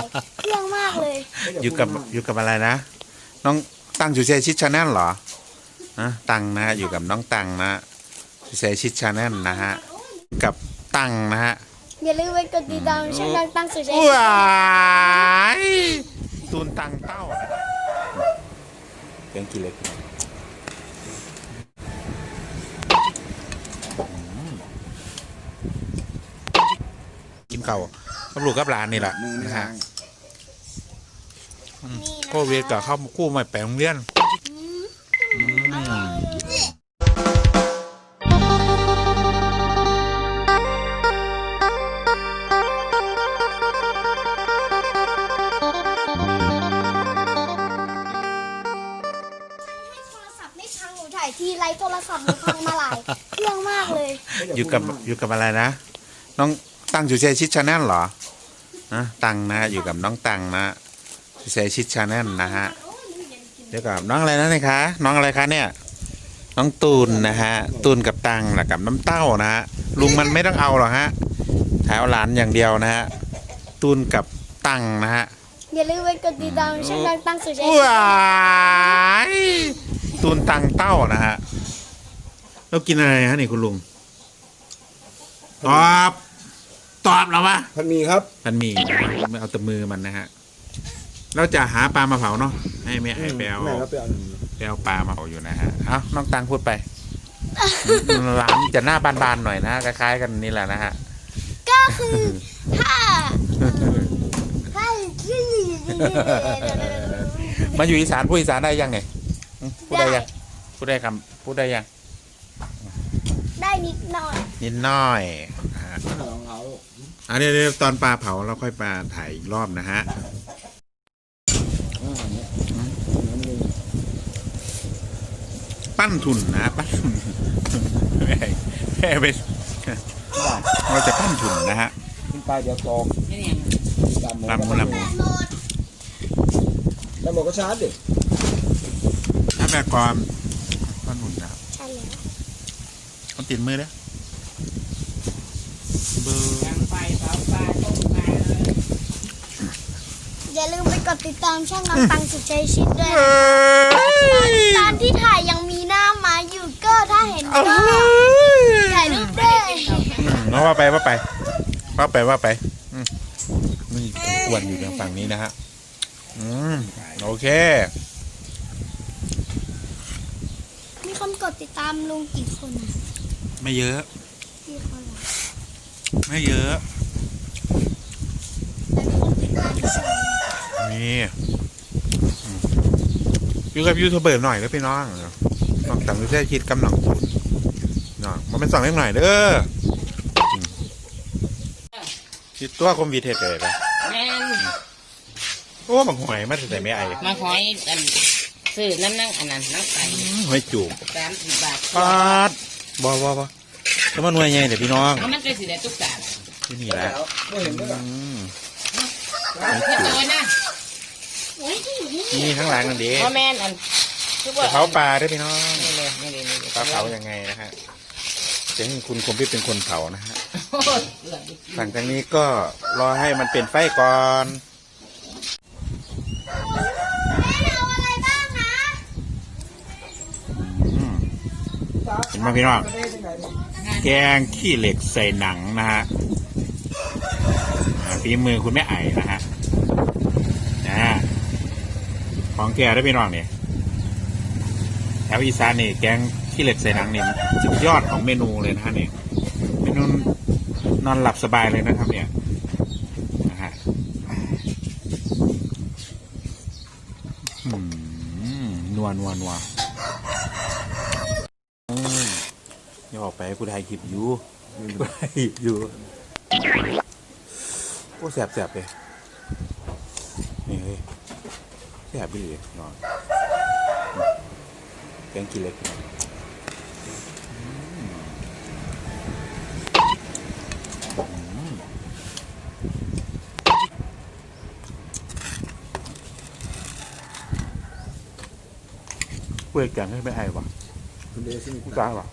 ายเครื่องมากเลยอยู่กับอยู่กับอะไรนะ น้องตังอยู่เซชิดชาแนลเหรอนะตังนะฮะอยู่กับน้องตังนะเซชิดชาแนลนะฮะกับตังนะฮะอย่าลืมไปกดติดตามช่องตั้งสุดใจว้ายตูนตังเต้านะเลี้ยงกี่เล็กอืมกินเก่าว กับลูกกับหลานนี่แหละนะฮะโควิดกับเข้าคู่ใหม่แปลงโรงเรียนอืมโทรศัพท์ไม่พังหนูถ่ายทีไรโทรศัพท์หนูพังมาหลาย เครื่องมากเลยอยู่กับอยู่กับอะไรนะ น้อง ตังอยู่เซชิดชาแนลเหรอนะตังนะอยู่กับน้องตังนะเซชิดชาแนลนะฮะเดี๋ยวกับน้องอะไรนะเนี่ยคะน้องอะไรคะเนี่ย น้องตูนนะฮะตูนกับตังนะกับน้ำเต้านะฮะลุงมันไม่ต้องเอาหรอกฮะถ่ายเอาหลานอย่างเดียวนะฮะตูนกับตังนะฮะอย่าลืมไปกดติดตามช่องตั้งสุดใจว้ายตูนตังเต้านะฮะเรากินอะไรฮะนี่คุณลุงตอบ ตอบแล้ววะพันมีครับ มันมีนะไม่เอาแต่มือมันนะฮะเราจะหาปลามาเผาเนาะให้แม่ให้แปลวแม่ก็ไปเอาหนึ่งแปลวปลามาเผาอยู่นะฮะเอ้าน้องตังพูดไปร้านจะหน้าบานๆหน่อยนะคล้ายๆกันนี่แหละนะฮะ ก็คือถ้าถ้าที่มาอยู่อีสานพูดอีสานได้ยังไงอืมพูดได้ยังพูดได้คำพูดได้ยัง ได้นิดหน่อย นิดหน้อยอ่าลองเอาอันนี้เดี๋ยวตอนปลาเผาเราค่อยปลาถ่ายอีกรอบนะฮะอ่าเนี่ยน้ำหนึ่งปั้นทุนนะปั้นทุนแม่แม่เป็นเราจะปั้นทุนนะฮะขึ้นไปเดี๋ยวตอกตามหมดตามหมดตามหมดตามหมดก็ชาร์จดิถ้าแบบก่อนปั้นทุนนะใช่แล้วมันติดมือแล้วเบ อร์อย่าลืมไปกดติดตามช่องน้ำตังสุดใจชิดด้วยนะตอนที่ถ่ายยังมีหน้ามาอยู่ก็ถ้าเห็นก็ถ่ายรูปด้วยน้องว่าไปว่าไปว่าไปว่าไปอืมนี่อ้วนอยู่ทางฝั่งนี้นะฮะอืมโอเค มีคนกดติดตามลุงกี่คนอะไม่เยอะกี่คนอะ ไม่เยอะแต่มีคนติดตามสองนี่อืมอยู่กับยูทูบเบอร์หน่อยแล้วพี่น้องน้องต่างประเทศคิดกำลังทุนน้องมันเป็นสองเล็กหน่อยเด้ออืมคิดตัวคมวีเทศเลยนะแม่นโอ้บังหอยมาแต่ไม่ไอมาหอยอันซื้อน้ำนั่งอันนั้นน้ำไก่หอยจูบสามสิบบาทปาดบอบอบ อแล้วมันหน่วยไงเดี๋ยวพี่น้องแล้วมันก็สิได้ทุกจานที่นี่แหละไม่เห็นด้วยอืมเฮ็ดตัวนะโอ้ยที่อยู่ที่นี่นี่ข้างหลังนั่นดีเพราะแม่นอันคือว่าจะเผาปลาด้วยพี่น้องนี่เลยนี่เลยนี่เลยปลาเผายังไงนะฮะเสียงคุณคมพิษเป็นคนเผานะฮะโอ้ยเลือดดิหลังจากนี้ก็รอให้มันเป็นไฟก่อนเอาอะไรบ้างนะอืมเห็นไหมพี่น้อง แกงขี้เหล็กใส่หนังนะฮะฝีมือคุณแม่ไอ่นะฮะนะของแกได้พี่น้องเนี่ยแถวอีสานนี่แกงขี้เหล็กใส่หนังนี่สุดยอดของเมนูเลยนะฮะเนี่ยเมนูนอนหลับสบายเลยนะครับเนี่ยนะฮะอืมนัวนัวนัวอืม อย่าออกไปผู้ไทยคลิปอยู่ผู้ไทยคลิปอยู่โอ้แสบแสบเลยนี่เฮ้ยแสบไปเลยนอนแกงกินเล็กเพื่อแกงให้ไม่ไอ้วะคุณเดซินี่ผู้จ้างวะ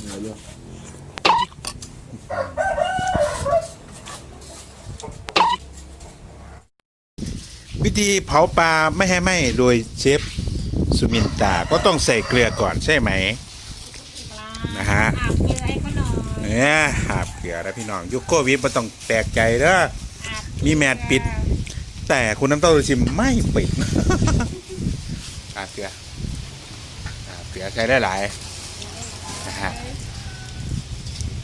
เหนื่อยเลย ธีเผาปลาไม่ให้ไหม้โดยเชฟสุมินตาก็ต้องใส่เกลือก่อนใช่ไหม นะฮะ อาบเกลือให้เขาหน่อยเนี่ยหาบเกลือแล้วพี่น้องยุคโควิดมันต้องแปลกใจเด้อ อาบมีแมทปิด แต่คุณน้ำเต้าชิมไม่ปิดหาบเกลือหาบเกลือใช้ได้หลายนะฮะ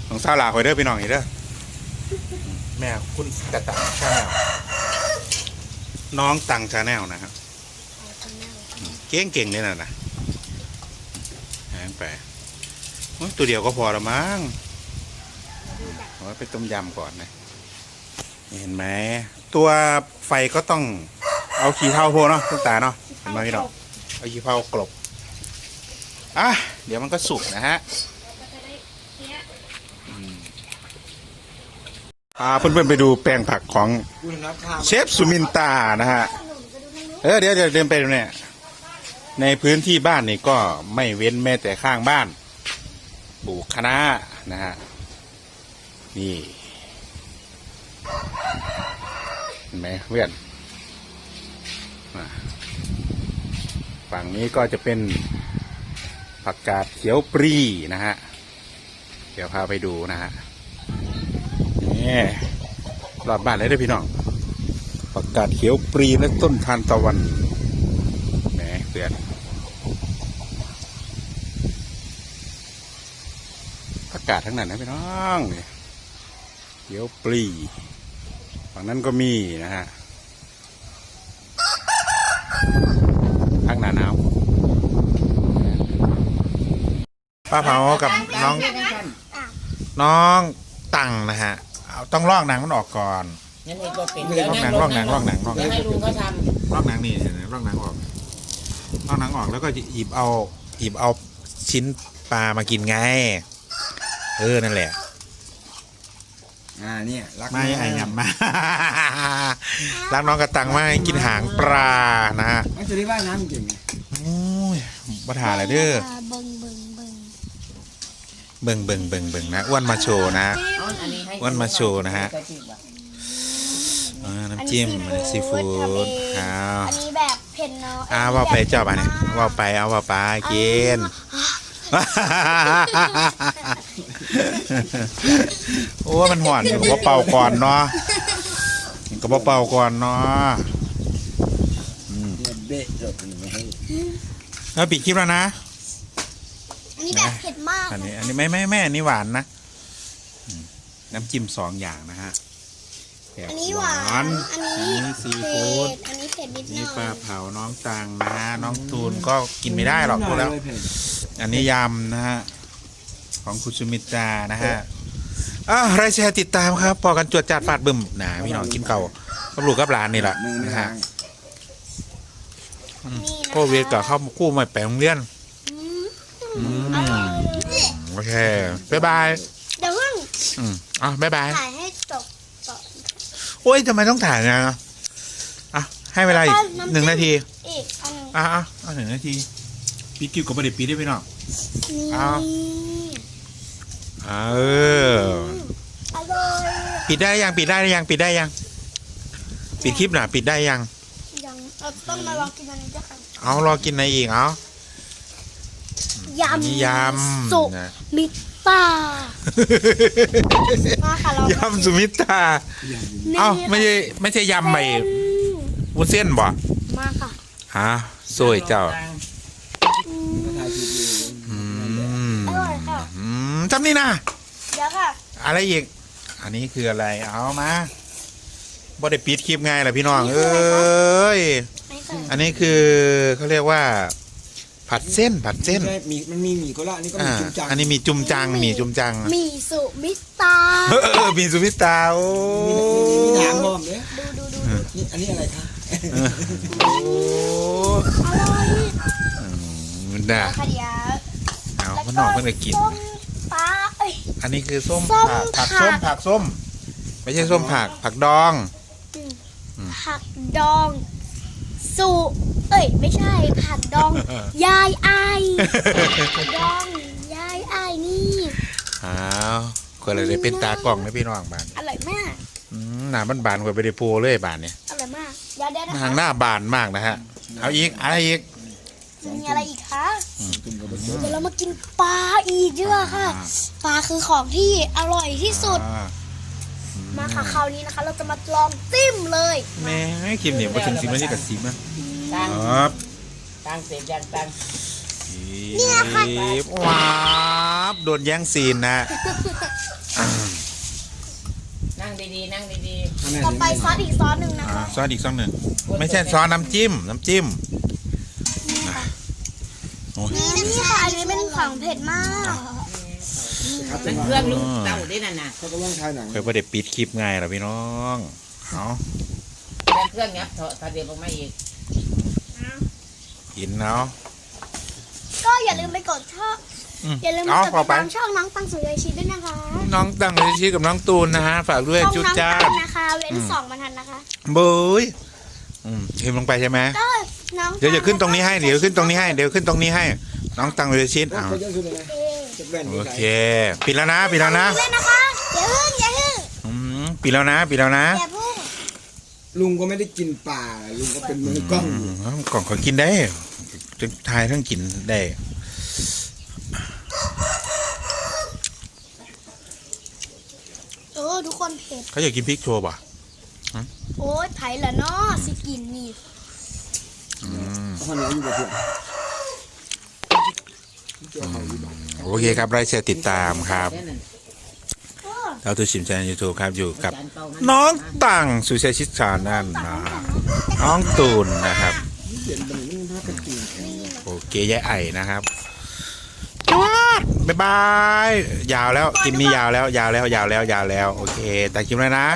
ของซาลาคอยเด้อพี่น้องอีกเด้อแม่คุณกระตังชาแนล น้องตังชาแนลนะครับเก่งเก่งๆเลยนะนะแหงไปโอ้ยตัวเดียวก็พอละมั้งเอาไว้ไปต้มยำก่อนนะ เห็นไหม ตัวไฟก็ต้องเอาขี้เท่าโพเนาะตุ๊กตาเนาะเห็นไหมพี่น้องเอาขี้เท่ากลบอะเดี๋ยวมันก็สุกนะฮะอืม พาเพื่อนๆไปดูแปลงผักของเชฟสุมินตานะฮะ เออเดี๋ยวเดี๋ยวเดินไปดูเนี่ย ในพื้นที่บ้านนี่ก็ไม่เว้นแม้แต่ข้างบ้านปลูกคะน้านะฮะ นี่เห็นไหมเพื่อนฝั่งนี้ก็จะเป็นผักกาดเขียวปรีนะฮะ เดี๋ยวพาไปดูนะฮะ นี่รอบบ้านเลยเด้พี่น้องผักกาดเขียวปรีและต้นทานตะวันแหมเพื่อนผักกาดทั้งนั้นนะพี่น้องเนี่ยเขียวปรีฝั่งนั้นก็มีนะฮะภาคหนาหนาวป้าเผากับน้อง น้องตังนะฮะ เอาต้องลอกหนังมันออกก่อนงั้นเองก็เป็นลอกหนังลอกหนังลอกหนังลอกหเดี๋นัยวงให้ลุงเขาทลอกหนังนี่ลอกหนังออกลอกหนังออกแล้วก็หยิบเอาหยิบเอาชิ้นปลามากินไง เออนั่นแหละ อ่าเนี่ยรักไม่ไอ้ยำมา รักน้องกระตังมาให้กินหางปลานะฮะมันจะได้ว่ายน้ำเก่งไงโอ้ยบัถาอะไรเด้อเบิ่งเบิ่งเบิ่งเบิ่งเบิ่งเบิ่งเบิ่งนะอ้วนมาโชว์นะำเอาอันนี้ให้ วันมาโชว์นะฮะอ่าน้ำจิ้มซีฟู้ดอ้าวอันนี้แบบเผ็ดเนาะอ้าวว่าไปเจ้าบ้านเนี่ยว่าไปเอาว่าไปกินโอ้มันหวานอยู่ก็เป่าก่อนเนาะก็บ่เป่าก่อนเนาะเนี่ยเบ๊ะจบไม่ให้แล้วปิดคลิปแล้วนะ อันนี้แบบเผ็ดมาก อันนี้อันนี้ไม่ไม่ไม่อันนี้หวานนะอืม น้ำจิ้มสองอย่างนะฮะแบบอันนี้หวาน อันอันนี้นี้ซีเผ็ฟู้ด ดอันนี้เผ็ดนิดหนี่น่ปลาอยเผาน้องตังนะฮะน้องตูนก็กินไม่ได้หรอกพูดแล้วไม่เผ็ดอันนี้ยำนะฮะ ของคุณสุมิตรานะฮะอะไรแชร์ติดตามครับพอกันจวดจัดฟาดบึ้มนะพี่น้องกินเก่ากับลูกกับหลานนี่แหละมือไม่นะล้าฮะงนี่นะโควิดกับเข้าคู่มาไปโรงเรียนอืม อืมอร่อยเลยโอเค บ๊ายบายเดี๋ยวเพิ่ง อืมอะบ๊ายบายถ่ายให้จบก่อนโอ้ยทำไมต้องถ่ายนะอะให้เวลาอีกหนึ่งนาที อีกอันหนึ่งอะอะอะหนึ่งนาทีปีกิ้วกับประเด็ปีได้พี่น้อง นี่เอาอ่าเอออร่อยปิดได้ยังปิดได้ยังปิดได้ยัง ปิดคลิปหน่ะปิดได้ยัง ยังเราต้องมาลองกินอันนี้ด้วยกันเอารอกินอะไรอีกเอายอันนี้ยำสุำนะมิตามาค่ะเรายำสุมิตราเอ้าไม่ใช่ไม่ใช่ยำใหม่วุ้นเส้นบ่มาค่ะฮะสวยเจ้าก็ถ่ายคลิปอยู่อืมอร่อยค่ะอืมจำนี่นะเดี๋ยวค่ะอะไรอีก อันนี้คืออะไรเอามาบ่ได้ปิดคลิปไงล่ะพี่น้อง เอ้ยไม่ค่ะอันนี้คือเขาเรียกว่า ผัดเส้นผัดเส้นใช่มีมันมีหมี่โคราชนี่ก็มีอ่าจุ๊บจังอันนี้มีจุ่มจังมีจุ่มจัง มีสุมิตา เออเออมีสุมิตราโอ้มีมีถามบอมเด้ดูดูดูนี่อันนี้อะไรคะโอ้อร่อยมันด่าค่ะเดี๋ยวเอามันนอกเพิ่งได้กิน ส้มปลาเอ้ย อันนี้คือส้มส้มผักผักส้มผัก ผักส้ม ไม่ใช่ส้มผักผักดองอืมผักดอง สุ เอ้ยไม่ใช่ผักดอง ยายไอายผักดองยายไอายนี่อ้าวคนเลยได้เป็นตากล้องนะพี่น้องบ้านอร่อยมากอืมหนาบ้านบานๆกว่าไปได้พูเลยบ้านเนี่ยอร่อยมากอเดี๋ยวเดี๋ยวนะทาคะงหน้าบานมากนะฮะเอาอีกอะไรอีกมีอะไรอีกคะตุ่มกระบอกเดี๋ยวเรามากินปลาอีกดีกว่าค่ะปลาคือของที่อร่อยที่สุดอ่ามาค่ะคราวนี้นะคะ เราจะมาลองจิ้มเลยแม่คลิปนี้มาถึงสิบนาทีกับสิบนะ ตั้งครับตั้งเสร็จยังตั้งว้าบโดนแย่งซีนนะ นั่งดีๆนั่งดีต่อไปซอสอีกซอสหนึ่งนะอ่าคะซอสอีกซอสหนึ่ง ไม่ใช่ซอสน้ำจิ้ม น้ำจิ้มนี่ค่ะอันนี้เป็นของเผ็ดมากครับๆเป็เป็นนเพื่เพื่ออนนลูกเต่าด้วยนั่นน่ะเขากำลังถ่ายหนังเคยประเด็ปิดคลิปไงล่ะพี่น้อง เอาเป็นเพื่อนงับเถอะถ้าเดี๋ยวลงมาอีก กินเนาะ ก็อย่าลืมไปกดช่องอืมอย่าลืมเอากดต่อติดไปตามช่องน้องตังสุยายชีด้วยนะคะน้องตั้งเลยชี้กับน้องตูนนะฮะ ฝากด้วยช่องจุดน้องจ้าตังนะคะ เว้นสองบรรทัดนะคะ เบยอืมเทมลงไปใช่ไหมก็น้องเดี๋ยวจะขึ้นตรงนี้ให้เดี๋ยวขึ้นตรงนี้ให้เดี๋ยวขึ้นตรงนี้ให้ น้องตั้งเลยชิ้นโอ้เอาเขาเยอะสุดเลยนะจะแว่นโอเค ปิดแล้วนะปิดแล้วนะ เล่นนะคะอย่าพึ่งอย่าพึ่งอืมปิดแล้วนะปิดแล้วนะ อย่าพึ่ง ลุงก็ไม่ได้กินปลาลุงก็เป็นมือกล้องอือยู่มกล่องขอกินได้จะทายทั้งกินได้ เออทุกคนเผ็ด เขาอยากกินพริกโชว์ป่ะโอ๊ยไผ่ละเนาะสิกินนี่อืมเขาเหนียวอยู่กับเพื่อนเกี่ยวเขาอยู่บ่โอเคครับไลค์แชร์ติดตามครับ แนั่นเออ เราตัวชิมแชร์ยูทูบครับอยู่กับน้องตังสุชยชิดชานั่นนะน้องตูนนะครับโอเคยายไอนะครับจวดบ๊ายบาย ยาวแล้วกินนี้ยาวแล้ว ยาวแล้วยาวแล้วยาวแล้ว โอเค แต่คลิปแล้วนะ